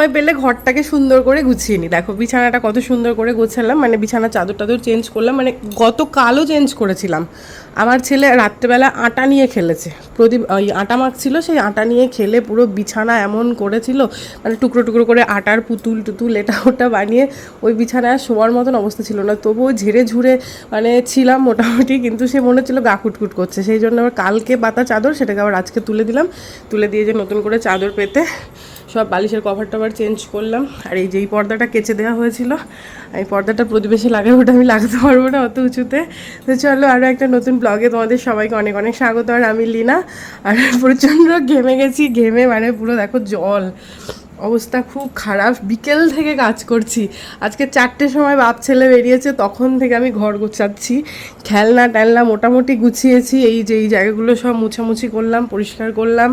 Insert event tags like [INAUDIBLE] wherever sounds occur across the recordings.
সময় পেলে ঘরটাকে সুন্দর করে গুছিয়ে নিই দেখো, বিছানাটা কত সুন্দর করে গোছালাম মানে বিছানার চাদর টাদর চেঞ্জ করলাম মানে গতকালও চেঞ্জ করেছিলাম। আমার ছেলে রাত্রেবেলা আটা নিয়ে খেলেছে। প্রদীপ, ওই আটা মাখছিল, সেই আটা নিয়ে খেলে পুরো বিছানা এমন করেছিল মানে টুকরো টুকরো করে আটার পুতুল টুতুল এটা ওটা বানিয়ে ওই বিছানায় শোয়ার মতন অবস্থা ছিল না। তবুও ঝেড়ে ঝুড়ে মানে ছিলাম মোটামুটি, কিন্তু সে মনে হচ্ছিল গা কুটকুট করছে। সেই জন্য আবার কালকে পাতা চাদর, সেটাকে আবার আজকে তুলে দিলাম। তুলে দিয়ে যে নতুন করে চাদর পেতে সব বালিশের কভার টভার চেঞ্জ করলাম। আর এই যে এই পর্দাটা কেচে দেওয়া হয়েছিল, এই পর্দাটা প্রতিবেশী লাগাই ওটা আমি লাগাতে পারব না অত উঁচুতে। তো চলো আরও একটা নতুন ব্লগে তোমাদের সবাইকে অনেক অনেক স্বাগত। আর আমি লিনা, আর প্রচণ্ড ঘেমে গেছি। ঘেমে মানে পুরো দেখো জল। অবস্থা খুব খারাপ। বিকেল থেকে কাজ করছি। আজকে চারটের সময় বাপ ছেলে বেরিয়েছে, তখন থেকে আমি ঘর গোছাচ্ছি। খেলনা টেলনা মোটামুটি গুছিয়েছি। এই যে, এই জায়গাগুলো সব মুছামুছি করলাম, পরিষ্কার করলাম।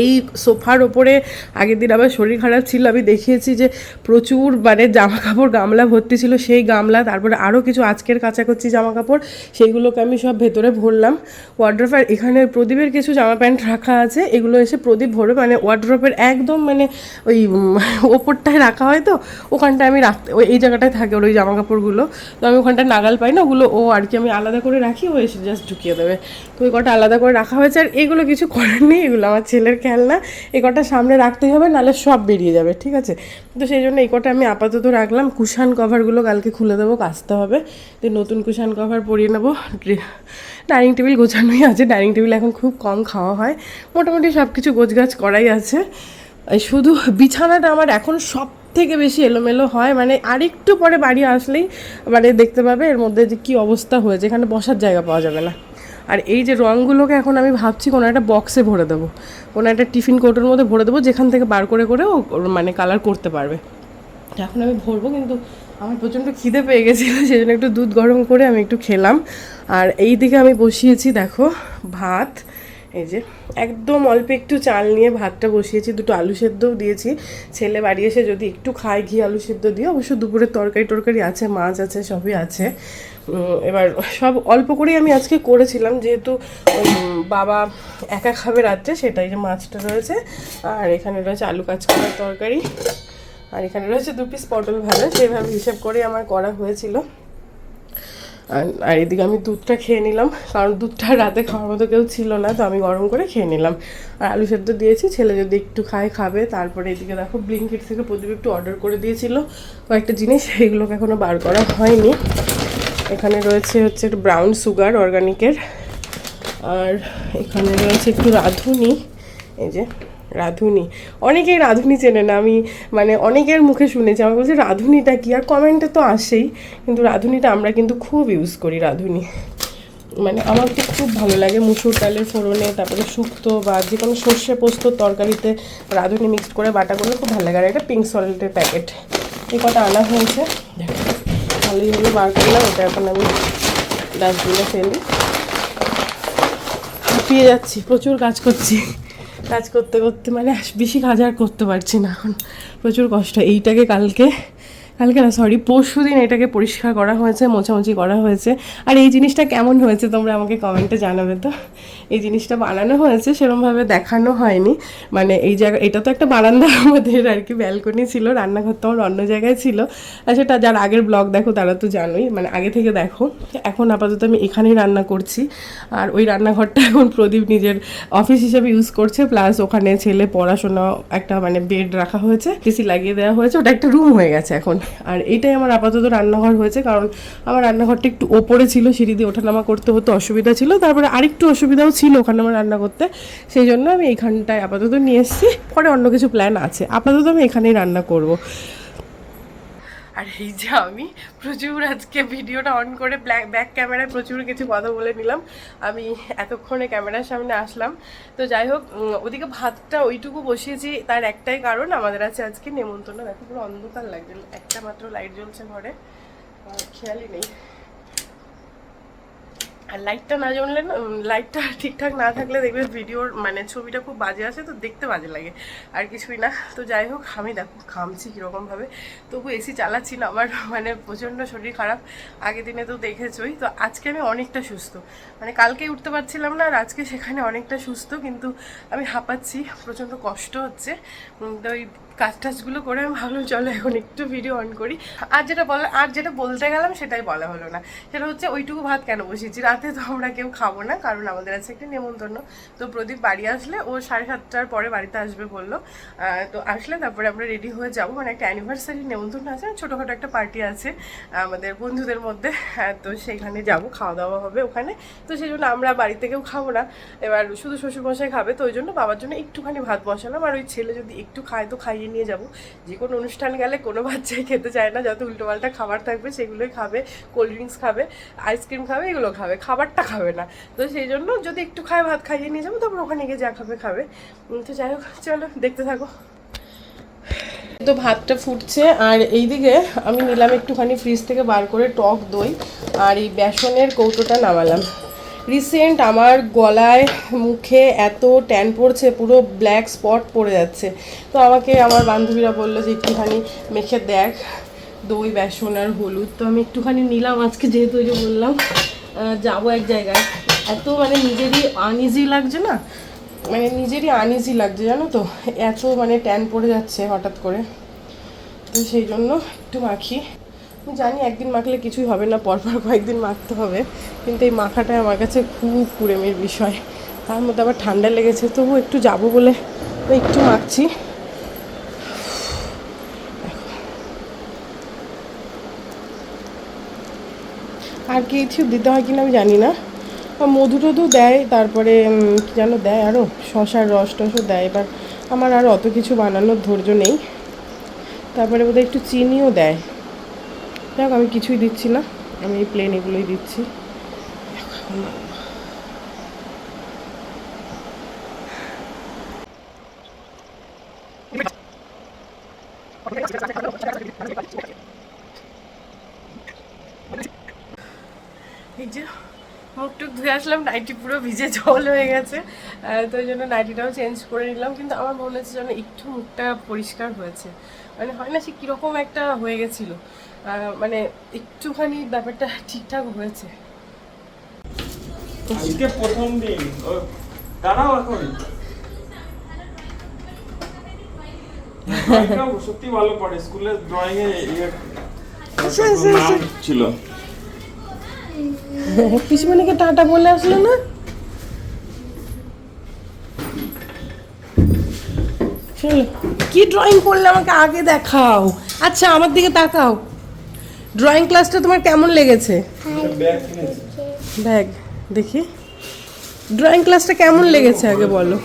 এই সোফার ওপরে আগের দিন আবার শরীর খারাপ ছিল, আমি দেখিয়েছি যে প্রচুর মানে জামা কাপড় গামলা ভর্তি ছিল, সেই গামলা, তারপরে আরও কিছু আজকের কাচাকুচি জামা কাপড় সেইগুলোকে আমি সব ভেতরে ভরলাম। ওয়ার্ড্রপের এখানে প্রদীপের কিছু জামা প্যান্ট রাখা আছে, এগুলো এসে প্রদীপ ভরে মানে ওয়ার্ড্রপের একদম মানে ওই ওপরটায় রাখা হয় তো, ওখানটায় আমি রাখতে ওই, এই জায়গাটায় থাকে ওর ওই জামা কাপড়গুলো তো আমি ওখানটায় নাগাল পাই না, ওগুলো ও আর কি আমি আলাদা করে রাখি, ও এসে জাস্ট ঢুকিয়ে দেবে। তো ওই কটা আলাদা করে রাখা হয়েছে, আর এগুলো কিছু করার নেই, এগুলো আমার ছেলের খেলনা, এই কটা সামনে রাখতেই হবে, নাহলে সব বেরিয়ে যাবে, ঠিক আছে? তো সেই জন্য এই কটা আমি আপাতত রাখলাম। কুশান কভারগুলো কালকে খুলে দেবো, কাচতে হবে। তো নতুন কুশান কভার পরিয়ে নেব। ডাইনিং টেবিল গোছানোই আছে। ডাইনিং টেবিল এখন খুব কম খাওয়া হয়। মোটামুটি সব কিছু গোছগাছ করাই আছে। শুধু বিছানাটা আমার এখন সব থেকে বেশি এলোমেলো হয়। মানে আরেকটু পরে বাড়ি আসলেই মানে দেখতে পাবে এর মধ্যে যে কী অবস্থা হয়েছে। এখানে বসার জায়গা পাওয়া যাবে না। আর এই যে রঙগুলোকে এখন আমি ভাবছি কোনো একটা বক্সে ভরে দেবো। কোনো একটা টিফিন কোটোর মধ্যে ভরে দেবো, যেখান থেকে বার করে করে ও মানে কালার করতে পারবে। এখন আমি ভরবো, কিন্তু আমার প্রচণ্ড খিদে পেয়ে গেছিল [LAUGHS] সেই জন্য একটু দুধ গরম করে আমি একটু খেলাম। আর এই দিকে আমি বসিয়েছি, দেখো, ভাত। এই যে একদম অল্প একটু চাল নিয়ে ভাতটা বসিয়েছি, দুটো আলু সেদ্ধও দিয়েছি। ছেলে বাড়ি এসে যদি একটু খায়, ঘি আলু সেদ্ধ দিয়ে, অবশ্য দুপুরের তরকারি টরকারি আছে, মাছ আছে, সবই আছে। এবার সব অল্প করেই আমি আজকে করেছিলাম, যেহেতু বাবা একা খাবে রাত্রে, সেটাই যে মাছটা রয়েছে, আর এখানে রয়েছে আলু কাঁচকলার তরকারি, আর এখানে রয়েছে দু পিস পটল ভাজা সেইভাবে হিসেব করে আমার করা হয়েছিল। আর এদিকে আমি দুধটা খেয়ে নিলাম, কারণ দুধটা রাতে খাওয়ার মতো কেউ ছিল না, তো আমি গরম করে খেয়ে নিলাম। আর আলু সেদ্ধ দিয়েছি, ছেলে যদি একটু খায়, খাবে, তারপরে এদিকে দেখো ব্লিঙ্কিট থেকে প্রদীপ একটু অর্ডার করে দিয়েছিল। কয়েকটা জিনিস, সেইগুলোকে এখনও বার করা হয়নি। এখানে রয়েছে হচ্ছে একটু ব্রাউন সুগার অর্গানিকের আর এখানে রয়েছে একটু রাঁধুনি। এই যে, রাঁধুনি। অনেকেই রাঁধুনি চেনে না, আমি মানে অনেকের মুখে শুনেছি। আমার বলছে, রাঁধুনিটা কি? আর কমেন্টে তো আসেই, কিন্তু রাঁধুনিটা আমরা কিন্তু খুব ইউজ করি রাঁধুনি। মানে আমার তো খুব ভালো লাগে মুসুর ডালের ফোড়নে, তারপরে শুক্তো বা যে কোনো সর্ষে পোস্ত তরকারিতে রাঁধুনি মিক্সড করে বাটা করলে খুব ভালো লাগে। আর এটা পিঙ্ক সল্টের প্যাকেট এই কটা আনা হয়েছে। ভালোই হলো বার করলাম ওটা এখন আমি ডাস্টবিনে ফেলি। হাঁপিয়ে যাচ্ছি, প্রচুর কাজ করছি। কাজ করতে করতে মানে বেশি কাজ আর করতে পারছি না এখন। প্রচুর কষ্ট, এইটাকে কালকে কালকে না সরি পরশু দিন এটাকে পরিষ্কার করা হয়েছে, মোছামুছি করা হয়েছে। আর এই জিনিসটা কেমন হয়েছে তোমরা আমাকে কমেন্টে জানাবে তো? এই জিনিসটা বানানো হয়েছে, সেরমভাবে দেখানো হয়নি। মানে এই জায়গা, এটা তো একটা বারান্দা [LAUGHS] আমাদের আর কি ব্যালকনি ছিল, রান্নাঘর তো আমার অন্য জায়গায় ছিল। আর সেটা যার আগের ব্লগ দেখো, তারা তো জানোই। মানে আগে থেকে দেখো। এখন আপাতত আমি এখানেই রান্না করছি। আর ওই রান্নাঘরটা এখন প্রদীপ নিজের অফিস হিসেবে ইউজ করছে প্লাস ওখানে ছেলে পড়াশোনা একটা মানে বেড রাখা হয়েছে পিসি লাগিয়ে দেওয়া হয়েছে, ওটা একটা রুম হয়ে গেছে এখন। আর এটাই আমার আপাতত রান্নাঘর হয়েছে, কারণ আমার রান্নাঘরটা একটু ওপরে ছিল, সিঁড়ি দিয়ে ওঠানামা করতে হতো, অসুবিধা ছিল। তারপরে আরেকটু অসুবিধাও ছিল ওখানে আমার রান্না করতে সেই জন্য আমি এইখানটায় আপাতত নিয়ে এসেছি। পরে অন্য কিছু প্ল্যান আছে। আপাতত আমি এখানেই রান্না করব। আর এই যে আমি প্রচুর আজকে ভিডিওটা অন করে ব্ল্যাক ব্যাক ক্যামেরায় প্রচুর কিছু কথা বলে নিলাম। আমি এতক্ষণে ক্যামেরার সামনে আসলাম। তো যাই হোক ওদিকে ভাতটা ওইটুকু বসিয়েছি, তার একটাই কারণ আমাদের আছে আজকে নেমন্তন্ন। দেখো পুরো অন্ধকার লাগছে, একটা মাত্র লাইট জ্বলছে ঘরে। খেয়ালই নেই। আর লাইটটা না জ্বললে না লাইটটা ঠিকঠাক না থাকলে দেখবে ভিডিওর মানে ছবিটা খুব বাজে আসে, তো দেখতে বাজে লাগে। আর কিছুই না। তো যাই হোক, আমি দেখো, ঘামছি কীরকমভাবে। তবু এসি চালাচ্ছি না, আমার মানে প্রচণ্ড শরীর খারাপ। আগের দিনে তো দেখেছই। তো আজকে আমি অনেকটা সুস্থ। মানে কালকে উঠতে পারছিলাম না, আর আজকে সেখানে অনেকটা সুস্থ। কিন্তু আমি হাঁপাচ্ছি, প্রচণ্ড কষ্ট হচ্ছে। তো ওই কাজ টাজগুলো করে আমি ভাবলাম চলো এখন একটু ভিডিও অন করি। আর যেটা বলা আর যেটা বলতে গেলাম সেটাই বলা হলো না। সেটা হচ্ছে ওইটুকু ভাত কেন বসেছি রাতে তো আমরা কেউ খাব না কারণ আমাদের আছে একটা নেমন্তন্ন। তো প্রদীপ বাড়ি আসলে ও সাড়ে সাতটার পরে বাড়িতে আসবে বলল। তো আসলে তারপরে আমরা রেডি হয়ে যাব। মানে একটা অ্যানিভার্সারি নেমন্তন্ন আছে ছোটোখাটো একটা পার্টি আছে আমাদের বন্ধুদের মধ্যে। হ্যাঁ, তো সেইখানে যাব খাওয়া দাওয়া হবে ওখানে। তো সেই জন্য আমরা বাড়ি থেকেও খাব না। এবার শুধু শ্বশুরমশাই খাবে তো ওই জন্য বাবার জন্য একটুখানি ভাত বসালাম। আর ওই ছেলে যদি একটু খায় তো খাইয়ে নিয়ে যাব। যে কোনো অনুষ্ঠান গেলে কোনো বাচ্চাই খেতে চায় না। যত উল্টোপাল্টা খাবার থাকবে সেগুলোই খাবে কোল্ড ড্রিঙ্কস খাবে আইসক্রিম খাবে, এগুলো খাবে, খাবারটা খাবে না। তো সেই জন্য যদি একটু খায়, ভাত খাইয়ে নিয়ে যাব, তারপর ওখানে গিয়ে যা খাবে খাবে। তো যাই হোক, চলো, দেখতে থাকো। তো ভাতটা ফুটছে, আর এইদিকে আমি নিলাম একটুখানি ফ্রিজ থেকে বার করে টক দই, আর এই বেসনের কৌটোটা নামালাম। রিসেন্ট আমার গলায়, মুখে এত ট্যান পড়ছে, পুরো ব্ল্যাক স্পট পড়ে যাচ্ছে। তো আমাকে আমার বান্ধবীরা বলল যে, একটুখানি মেখে দেখ, দই, বেসন আর হলুদ। তো আমি একটুখানি নিলাম, আজকে যেহেতু ওই যে বললাম যাব এক জায়গায়। এত মানে নিজেরই আনইজি লাগছে না? মানে নিজেরই আনইজি লাগছে, জানো তো? এত মানে ট্যান পড়ে যাচ্ছে হঠাৎ করে। তো সেই জন্য একটু মাখি। জানি একদিন মাখলে কিছুই হবে না, পরপর কয়েকদিন মাখতে হবে, কিন্তু এই মাখাটা আমার কাছে খুব কুড়েমির বিষয়। তার মধ্যে আবার ঠান্ডা লেগেছে তবু একটু যাব বলে একটু মাখছি। আর কিছু দিতে হয় কিনা আমি জানি না। মধু টধু দেয়, তারপরে কি যেন দেয় আরও শশার রস টসও দেয়, এবার আমার আর অত কিছু বানানোর ধৈর্য নেই। তারপরে বোধহয় একটু চিনিও দেয়। দেখ আমি কিছুই দিচ্ছি না। আমি এই প্লেন এগুলোই দিচ্ছি। এই মুখ টুক ধুয়ে আসলাম, নাইটি পুরো ভিজে জল হয়ে গেছে। তো ওই জন্য নাইটিটাও চেঞ্জ করে নিলাম, কিন্তু আমার মনে হচ্ছে যেন একটু মুখটা পরিষ্কার হয়েছে। মানে হয় না সে কীরকম একটা হয়ে গেছিল। মানে একটুখানি ব্যাপারটা ঠিকঠাক হয়েছে। আজকে প্রথম দিন। ও, দাঁড়াও এখন। সত্যি ভালো পড়ে। স্কুলের ড্রয়িং এ ছিল। পিসিমণিকে টাটা বলে আসলো না? চলো কি ড্রয়িং করলে আমাকে আগে দেখাও? আচ্ছা আমার দিকে তাকাও। ড্রয়িং ক্লাসটা তোমার কেমন লেগেছে? ব্যাগ দেখি। ড্রয়িং ক্লাসটা কেমন লেগেছে আগে বলো।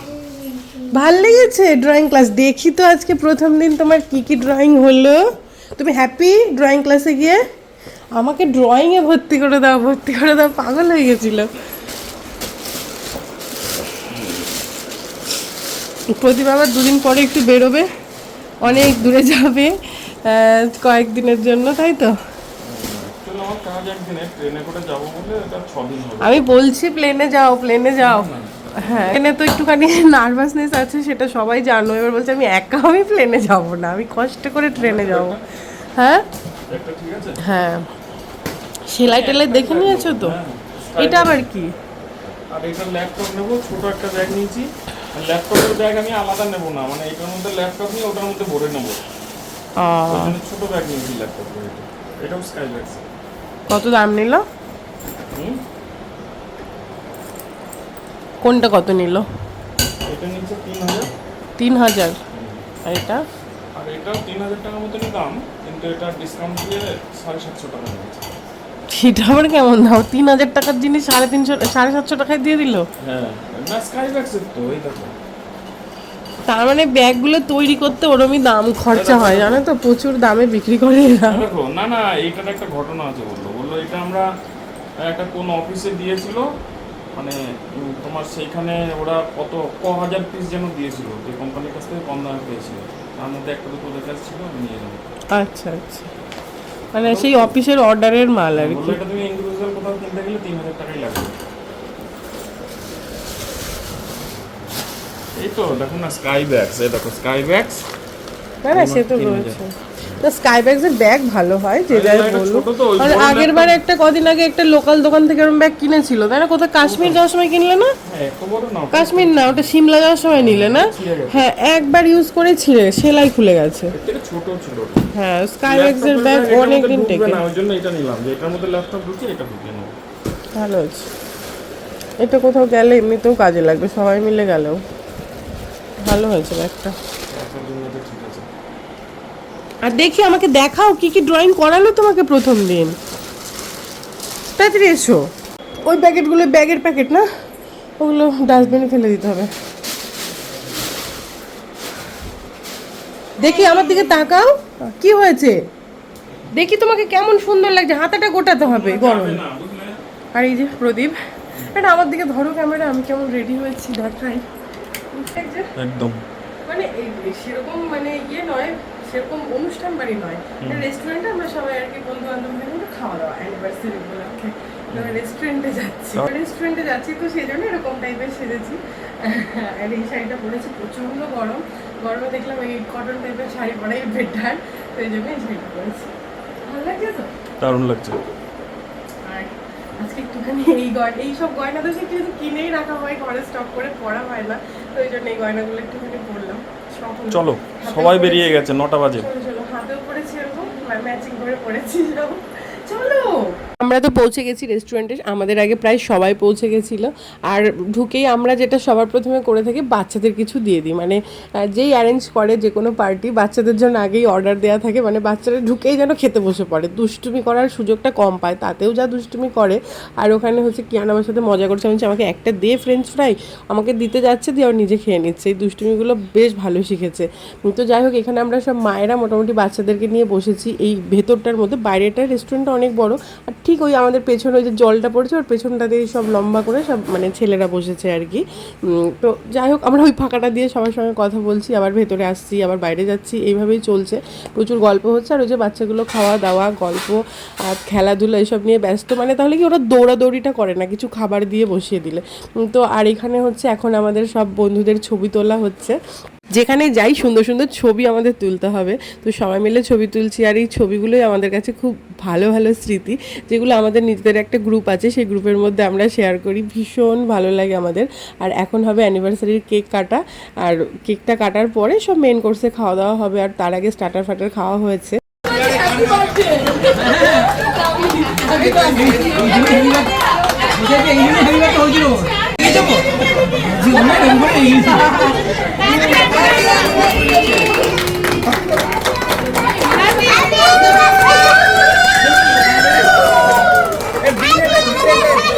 ভালো লেগেছে ড্রয়িং ক্লাস দেখি তো আজকে প্রথম দিন তোমার কি কি ড্রয়িং হলো। তুমি হ্যাপি ড্রয়িং ক্লাসে গিয়ে? আমাকে ড্রয়িংয়ে ভর্তি করে দাও ভর্তি করে দাও পাগল হয়ে গেছিল। প্রদীপ আবার দুদিন পরে একটু বেরোবে অনেক দূরে যাবে কয়েকদিনের জন্য তাই তো? আমার কাজ একদিনে ট্রেনে করে যাব বলে এটা ছ হবে আমি বলছি প্লেনে যাও প্লেনে যাও। হ্যাঁ প্লেনে তো একটুখানি নার্ভাসনেস আছে সেটা সবাই জানো। এবার বলছে আমি একা আমি প্লেনে যাব না আমি কষ্ট করে ট্রেনে যাব। হ্যাঁ? হ্যাঁ। সেলাই টেলাই দেখে নিয়েছো তো? হ্যাঁ। এটা আবার কি? আর এটা ল্যাপটপ নেব ছোট একটা ব্যাগ নিয়েছি। ল্যাপটপের ব্যাগ আমি আলাদা নেব না মানে এটার মধ্যে ল্যাপটপ নিয়ে ওটার মধ্যে ভরে নেব। ছোট ব্যাগ নিয়েছি ল্যাপটপ এটাও স্কাই ব্যাগ কত দাম নিল? কোনটা কত নিল? তিন হাজার। আর এটা? আর এটাও তিন হাজার টাকার মতনই দাম কিন্তু এটা ডিসকাউন্ট দিয়ে সাড়ে সাতশো টাকা সেটা আবার কেমন দাও তিন হাজার টাকার জিনিস সাড়ে তিনশো সাড়ে সাতশো টাকায় দিয়ে দিল? হ্যাঁ না স্কাই ব্যাগসের তো এই দেখো। তার মানে ব্যাগগুলো তৈরি করতে ওরমই দাম খরচা হয় জানো তো? প্রচুর দামে বিক্রি করে দেখো না না এইটার একটা ঘটনা আছে বলল। বলল এটা আমরা একটা কোন অফিসে দিয়েছিল মানে তোমার সেইখানে ওরা কত ক হাজার পিস যেন দিয়েছিল যে কোম্পানির কাছ থেকে কম দামে পেয়েছিল। তার মধ্যে একটা দুটো ওদের কাছে ছিল আমি নিয়ে যাব আচ্ছা আচ্ছা। মানে সেই অফিসের অর্ডারের মাল আর কি। এটা তুমি ইন্ডিভিজুয়াল কোথাও কিনতে গেলে তিন হাজার টাকাই লাগবে। এই তো দেখো না স্কাই ব্যাগস এই দেখো স্কাই ব্যাগস না না সে তো তিন হাজার। রয়েছে। তো স্কাই ব্যাগসের ব্যাগ ভালো হয় যে আরে যাই আগের বার একটা। কদিন আগে একটা লোকাল দোকান থেকে এরকম ব্যাগ কিনেছিল তাই না? কোথায় কাশ্মীর যাওয়ার সময় কিনলে না? হ্যাঁ কাশ্মীর না ওটা সিমলা যাওয়ার সময় নিলে না? হ্যাঁ একবার ইউজ করে ছিঁড়ে সেলাই খুলে গেছে। ছোট ছিল। হ্যাঁ স্কাই ব্যাগসের ব্যাগ অনেক দিন ঢুকবে টেকে। না ওই জন্য এটা নিলাম যে এটার মধ্যে ল্যাপটপ ঢুকিয়ে এটা ঢুকিয়ে নেব ভালো আছে। এটা কোথাও গেলে এমনিতেও কাজে লাগবে সবাই মিলে গেলেও। ভালো হয়েছে ব্যাগটা এটার জন্য এটা ঠিক আছে আর দেখি আমাকে দেখাও কি কি ড্রয়িং করালো তোমাকে প্রথম দিন। তাড়াতাড়ি এসো। ওই প্যাকেটগুলো ব্যাগের প্যাকেট না? ওগুলো ডাস্টবিনে ফেলে দিতে হবে। দেখি আমার দিকে তাকাও। কি হয়েছে? দেখি তোমাকে কেমন সুন্দর লাগছে। হাতাটা গোটাতে হবে গরম। আর এই যে প্রদীপ। এটা আমার দিকে ধরো ক্যামেরা আমি কেমন রেডি হয়েছি দেখাই। একদম। মানে এই- সেরকম মানে ইয়ে নয়। সেরকম অনুষ্ঠান বাড়ি নয়। রেস্টুরেন্টে আমরা সবাই আর কি বন্ধু বান্ধব মিলে খাওয়া দাওয়া অ্যানিভার্সারি উপলক্ষে। রেস্টুরেন্টে যাচ্ছি। রেস্টুরেন্টে যাচ্ছি তো সেই জন্য এরকম টাইপের সেজেছি। আর এই শাড়িটা পরেছি প্রচণ্ড গরম। গরমে দেখলাম এই কটন টাইপের শাড়ি পরাই বেটার তো এই জন্য এই শাড়িটা পরেছি। ভালো লাগছে তো? দারুণ লাগছে। আজকে একটুখানি এই গয়না এই সব গয়না তো সে কিছু কিনেই রাখা হয় ঘরে স্টক করে পরা হয় না তো ওই জন্য এই গয়নাগুলো একটুখানি পরলাম। চলো। সবাই বেরিয়ে গেছে নটা বাজে। হাতেও পড়েছি এরকম ম্যাচিং করে পড়েছি আমরা তো পৌঁছে গেছি রেস্টুরেন্টে আমাদের আগে প্রায় সবাই পৌঁছে গেছিল। আর ঢুকেই আমরা যেটা সবার প্রথমে করে থাকি, বাচ্চাদের কিছু দিয়ে দিই। মানে যেই অ্যারেঞ্জ করে যে কোনো পার্টি বাচ্চাদের জন্য আগেই অর্ডার দেওয়া থাকে। মানে বাচ্চারা ঢুকেই যেন খেতে বসে পড়ে। দুষ্টুমি করার সুযোগটা কম পায়, তাতেও যা দুষ্টুমি করে। আর ওখানে হচ্ছে কিয়ান আমার সাথে মজা করছে। আমি আমাকে একটা দে ফ্রেঞ্চ ফ্রাই আমাকে দিতে যাচ্ছে, দিয়ে আর নিজে খেয়ে নিচ্ছে। এই দুষ্টুমিগুলো বেশ ভালো শিখেছে। তো যাই হোক, এখানে আমরা সব মায়েরা মোটামুটি বাচ্চাদেরকে নিয়ে বসেছি। এই ভেতরটার মধ্যে বাইরেটা রেস্টুরেন্টটা অনেক বড়। আর ঠিক ওই আমাদের পেছনে ওই যে জলটা পড়েছে, ওর পেছনটাতেই সব লম্বা করে সব মানে ছেলেরা বসেছে আর কি। তো যাই হোক, আমরা ওই ফাঁকাটা দিয়ে সবার সঙ্গে কথা বলছি, আবার ভেতরে আসছি, আবার বাইরে যাচ্ছি, এইভাবেই চলছে। প্রচুর গল্প হচ্ছে, আর ওই যে বাচ্চাগুলো খাওয়া দাওয়া, গল্প আর খেলাধুলা এসব নিয়ে ব্যস্ত মানে তাহলে কি ওরা দৌড়াদৌড়িটা করে না, কিছু খাবার দিয়ে বসিয়ে দিলে। তো আর এখানে হচ্ছে এখন আমাদের সব বন্ধুদের ছবি তোলা হচ্ছে। যেখানে যাই, সুন্দর সুন্দর ছবি আমাদের তুলতে হবে। তো সবাই মিলে ছবি তুলছি, আর এই ছবিগুলোই আমাদের কাছে খুব ভালো ভালো স্মৃতি, যেগুলো আমাদের নিজেদের একটা গ্রুপ আছে, সেই গ্রুপের মধ্যে আমরা শেয়ার করি। ভীষণ ভালো লাগে আমাদের। আর এখন হবে অ্যানিভার্সারির কেক কাটা। আর কেকটা কাটার পরে সব মেন কোর্সে খাওয়া দাওয়া হবে। আর তার আগে স্টার্টার ফাটার খাওয়া হয়েছে birthday স্টিল ছবি খাওয়া দাওয়া কমপ্লিট করে বাড়ি আসতে আসতে বারোটা বাজলো রাত বারোটা বেজে গেছে হুম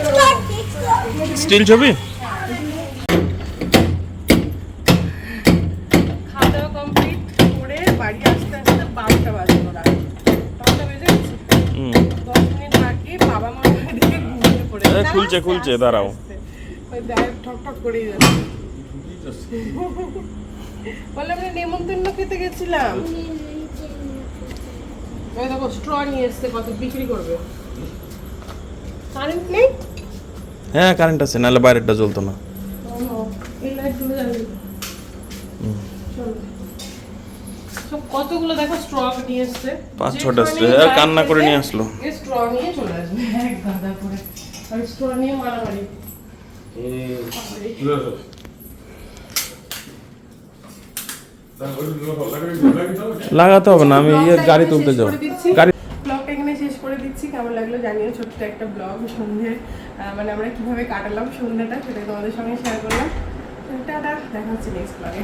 দশ মিনিট বাকি বাবা মা দিকে ঘুমিয়ে পড়েছে। এ, খুলছে, খুলছে, দাঁড়াও। বলে আমরা নেমন্তন্ন খেতে গেছিলাম। ওই দেখো স্ট্র নিয়ে এসছে কত বিক্রি করবে। কারেন্ট নেই। হ্যাঁ কারেন্ট আছে নাহলে বাইরেটা জ্বলতো না। কতগুলো দেখো স্ট্র নিয়ে পাঁচ ছটা আর কান্না করে নিয়ে আসলো। স্ট্র নিয়ে চলে আসবে। এক গাদা করে। আর স্ট্র নিয়ে মারামারি। লাগাতে হবে না আমি ইয়ে গাড়ি তুলতে যাব। গাড়ি করে দিচ্ছি। কেমন লাগল জানিও, ছোট্ট একটা ব্লগ সন্ধ্যে মানে আমরা কীভাবে কাটালাম সন্ধ্যাটা সেটা তোমাদের সঙ্গে শেয়ার করলাম। দেখা হচ্ছে নেক্সট ব্লগে